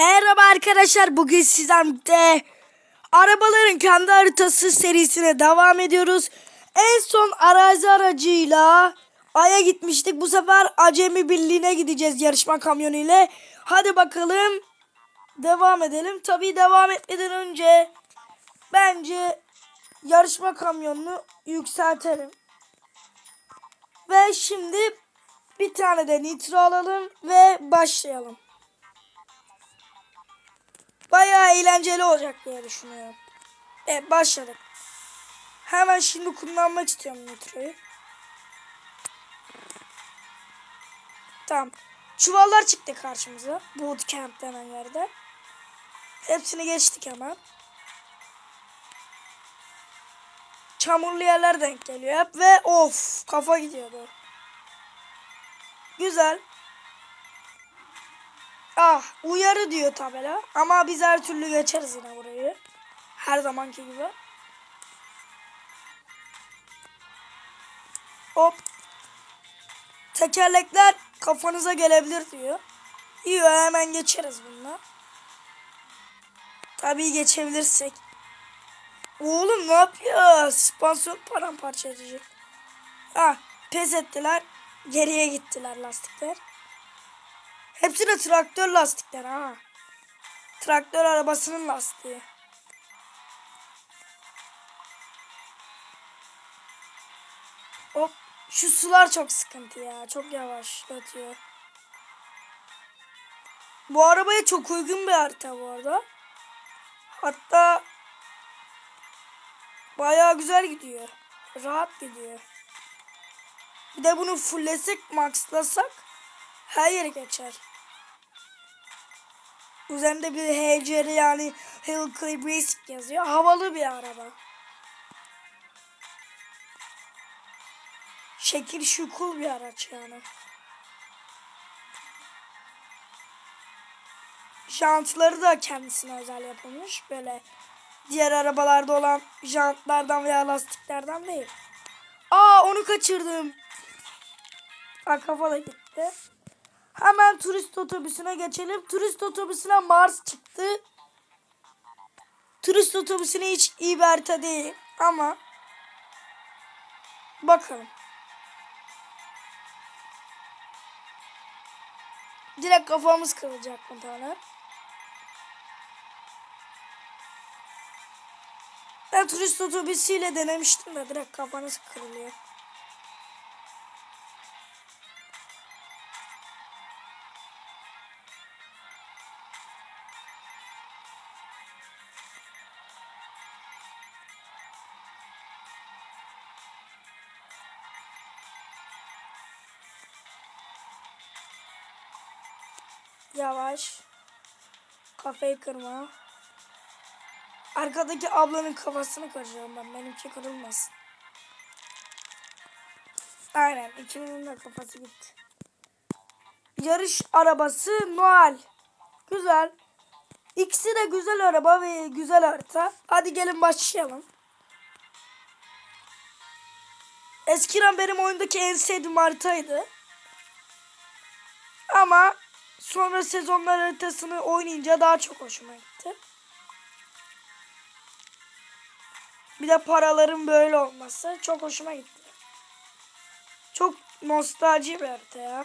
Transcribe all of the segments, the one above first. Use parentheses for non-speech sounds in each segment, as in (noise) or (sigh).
Merhaba arkadaşlar. Bugün sizlerle arabaların kendi haritası serisine devam ediyoruz. En son arazi aracıyla Ay'a gitmiştik. Bu sefer Acemi Birliği'ne gideceğiz yarışma kamyonu ile. Hadi bakalım. Devam edelim. Tabii devam etmeden önce bence yarışma kamyonunu yükseltelim. Ve şimdi bir tane de nitro alalım ve başlayalım. Bayağı eğlenceli olacak diye düşünüyorum. Evet başladık. Hemen şimdi kullanmak istiyorum nitroyu. Tamam. Çuvallar çıktı karşımıza. Bootcamp denen yerde. Hepsini geçtik hemen. Çamurlu yerler denk geliyor hep ve of kafa gidiyordu. Güzel. Ah uyarı diyor tabela. Ama biz her türlü geçeriz yine burayı. Her zamanki gibi. Hop. Tekerlekler kafanıza gelebilir diyor. İyi hemen geçeriz bununla. Tabii geçebilirsek. Oğlum ne yapıyor? Süspansiyon paramparça edecek. Ah pes ettiler. Geriye gittiler lastikler. Hepsi de traktör lastikler ha. Traktör arabasının lastiği. Hop. Şu sular çok sıkıntı ya. Çok yavaşlatıyor. Bu arabaya çok uygun bir harita bu arada. Hatta bayağı güzel gidiyor. Rahat gidiyor. Bir de bunu fulllesek, maxlasak her yere geçer. Üzerinde bir HCR yani Hill Clip Racing yazıyor. Havalı bir araba. Şekil şukul bir araç yani. Jantları da kendisine özel yapılmış. Böyle diğer arabalarda olan jantlardan veya lastiklerden değil. Aa onu kaçırdım. Aa kafa da gitti. Hemen turist otobüsüne geçelim. Turist otobüsüne Mars çıktı. Turist otobüsüne hiç iyi bir değil. Ama bakalım. Direkt kafamız kırılacak muhtemelen. Ben turist otobüsüyle denemiştim de direkt kafanız kırılıyor. Yavaş. Kafayı kırma. Arkadaki ablanın kafasını kıracağım ben. Benimki kırılmasın. Aynen. ikimizin de kafası gitti. Yarış arabası Noel. Güzel. İkisi de güzel araba ve güzel harita. Hadi gelin başlayalım. Eskiden benim oyundaki en sevdiğim haritaydı. Ama sonra sezonlar haritasını oynayınca daha çok hoşuma gitti. Bir de paraların böyle olması çok hoşuma gitti. Çok nostalji bir harita ya.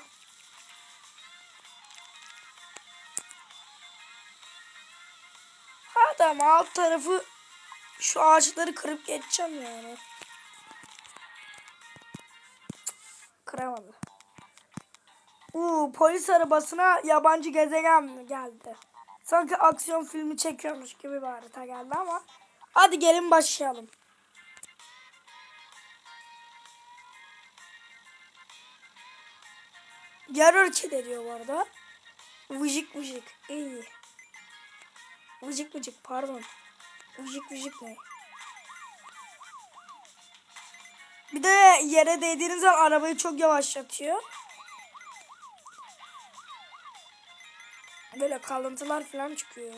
Hadi ama alt tarafı şu ağaçları kırıp geçeceğim yani. Kıramadı. Uuu polis arabasına yabancı gezegen geldi? Sanki aksiyon filmi çekiyormuş gibi bir harita geldi ama. Hadi gelin başlayalım. Yarı hareket ediyor bu arada. Vıcık vıcık. İyi. Vıcık vıcık pardon. Vıcık vıcık ne? Bir de yere değdiğiniz zaman arabayı çok yavaşlatıyor. Böyle kalıntılar falan çıkıyor.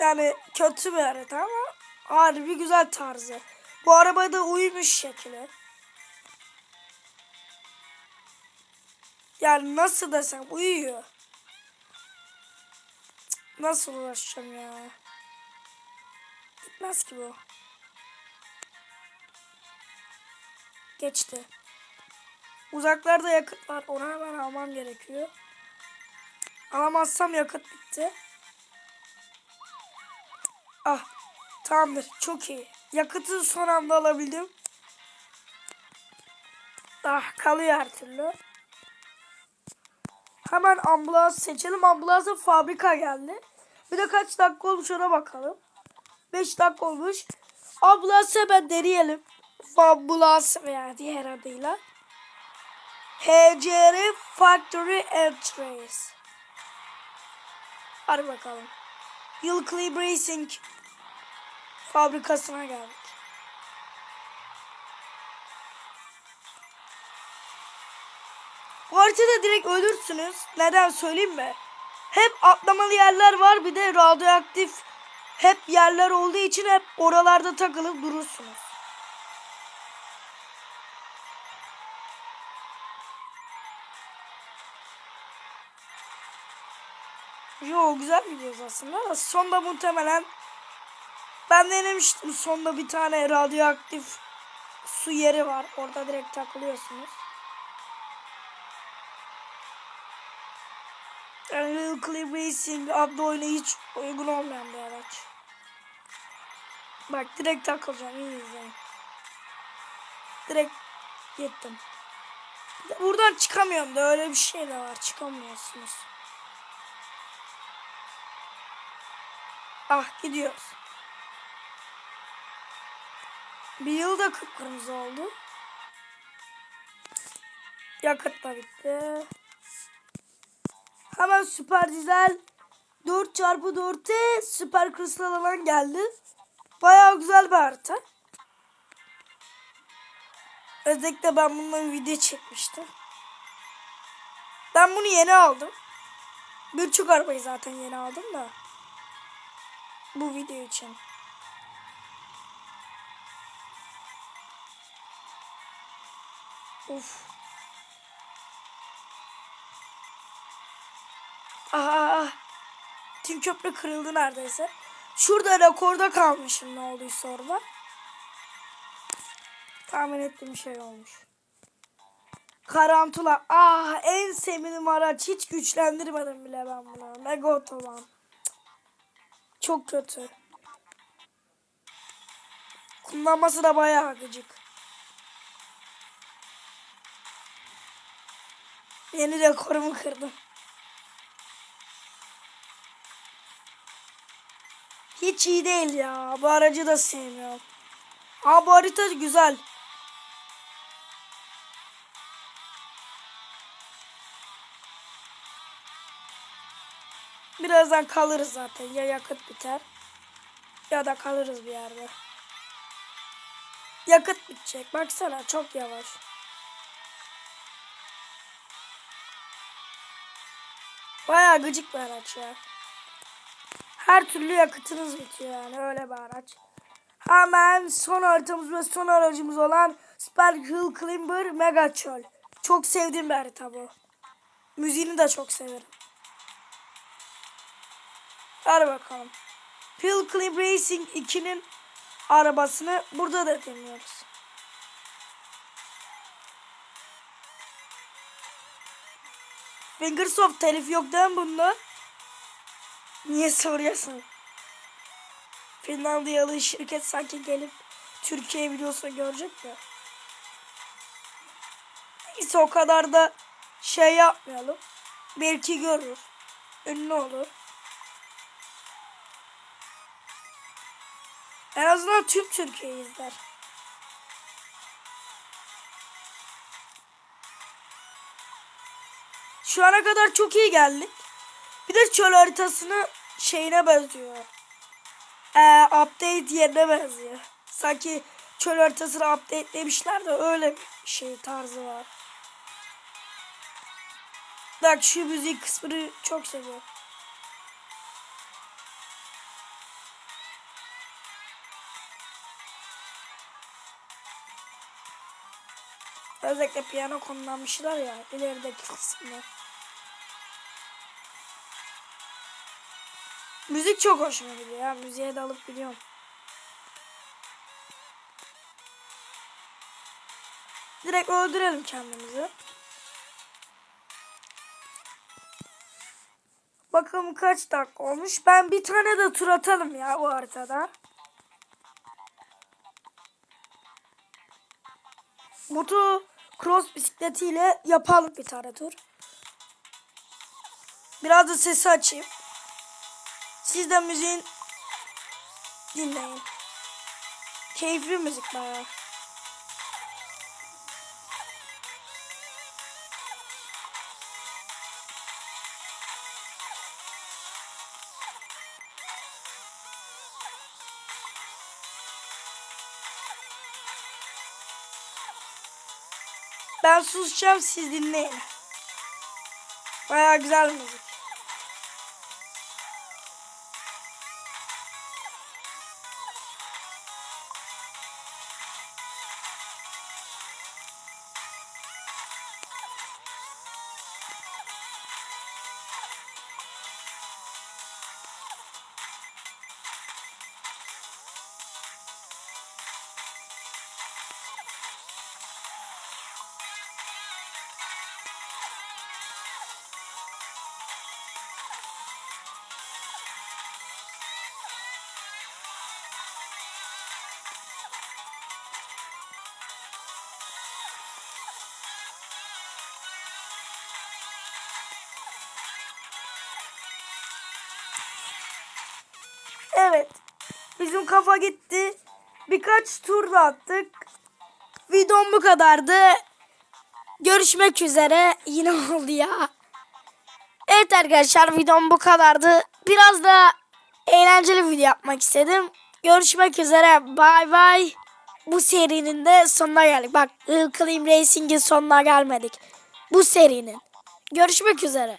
Yani kötü bir harita ama harbi güzel tarzı. Bu arabada uymuş şekli. Yani nasıl desem uyuyor. Nasıl uğraşacağım ya? Gitmez ki bu. Geçti. Uzaklarda yakıt var. Onu hemen almam gerekiyor. Alamazsam yakıt bitti. Ah. Tamamdır. Çok iyi. Yakıtı son anda alabildim. Ah kalıyor her türlü. Hemen ambulans seçelim. Ambulansa fabrika geldi. Bir de kaç dakika olmuş ona bakalım. 5 dakika olmuş. Ambulansı hemen deneyelim. Ambulans veya diğer adıyla. HCR Factory Entries. Hadi bakalım. Hill Clip Racing fabrikasına geldik. Bu haritada direkt ölürsünüz. Neden söyleyeyim mi? Hep atlamalı yerler var bir de radyoaktif hep yerler olduğu için hep oralarda takılıp durursunuz. Yo güzel gidiyoruz aslında. da Sonda muhtemelen ben denemiştim. Sonda bir tane radyoaktif su yeri var. Orada direkt takılıyorsunuz. Yani Real Racing adlı oyuna hiç uygun olmayan bir araç. Bak direkt takılacağım iyi izleyin. Direkt gittim. Buradan çıkamıyorum da öyle bir şey de var. Çıkamıyorsunuz. Ah gidiyoruz. Bir yılda kıpkırmızı oldu. Yakıt da bitti. Hemen süper dizel 4x4'te süper kristal alan geldi. Bayağı güzel bir harita. Özellikle ben bundan video çekmiştim. Ben bunu yeni aldım. Birçok arabayı zaten yeni aldım da. Bu video için. Uf. Aha. Tüm köprü kırıldı neredeyse. Şurada rekorda kalmışım ne olduysa orada. Tahmin ettiğim şey olmuş. Karantula. Ah en sevdiğim araç. Hiç güçlendirmedim bile ben bunu. Mega otoban. Çok kötü. Kullanması da bayağı gıcık. Yeni rekorumu kırdım. Hiç iyi değil ya. Bu aracı da sevmiyorum. Aa bu harita güzel. Birazdan kalırız zaten. Ya yakıt biter. Ya da kalırız bir yerde. Yakıt bitecek. Baksana çok yavaş. Bayağı gıcık bir araç ya. Her türlü yakıtınız bitiyor yani öyle bir araç. Hemen son haritamız ve son aracımız olan Sparkle Climber Mega Çöl. Çok sevdiğim bir harita bu. Müziğini de çok severim. Hadi bakalım. Pill Climb Racing 2'nin arabasını burada da deniyoruz. Fingersoft telif yok değil mi bunda? Niye soruyorsun? Finlandiyalı şirket sanki gelip Türkiye videosunu görecek mi? Neyse o kadar da şey yapmayalım. Belki görür. Ünlü olur. En azından tüm Türkiye izler. Şu ana kadar çok iyi geldik. Bir de çöl haritasını şeyine benziyor. Ee, update yerine benziyor. Sanki çöl haritasını update demişler de öyle bir şey tarzı var. Bak şu müzik kısmını çok seviyorum. Özellikle piyano kullanmışlar ya ilerideki kısımda. Müzik çok hoşuma gidiyor ya. Müziğe de alıp biliyorum. Direkt öldürelim kendimizi. Bakalım kaç dakika olmuş. Ben bir tane de tur atalım ya bu haritada. Moto cross bisikletiyle yapalım bir tane tur. Biraz da sesi açayım. Siz de müziğin dinleyin. Keyifli müzik bayağı. Ben susacağım siz dinleyin. Bayağı güzel müzik. Bizim kafa gitti. Birkaç tur da attık. Videom bu kadardı. Görüşmek üzere. Yine (laughs) oldu ya. Evet arkadaşlar videom bu kadardı. Biraz da eğlenceli video yapmak istedim. Görüşmek üzere. Bay bay. Bu serinin de sonuna geldik. Bak Clean Racing'in sonuna gelmedik. Bu serinin. Görüşmek üzere.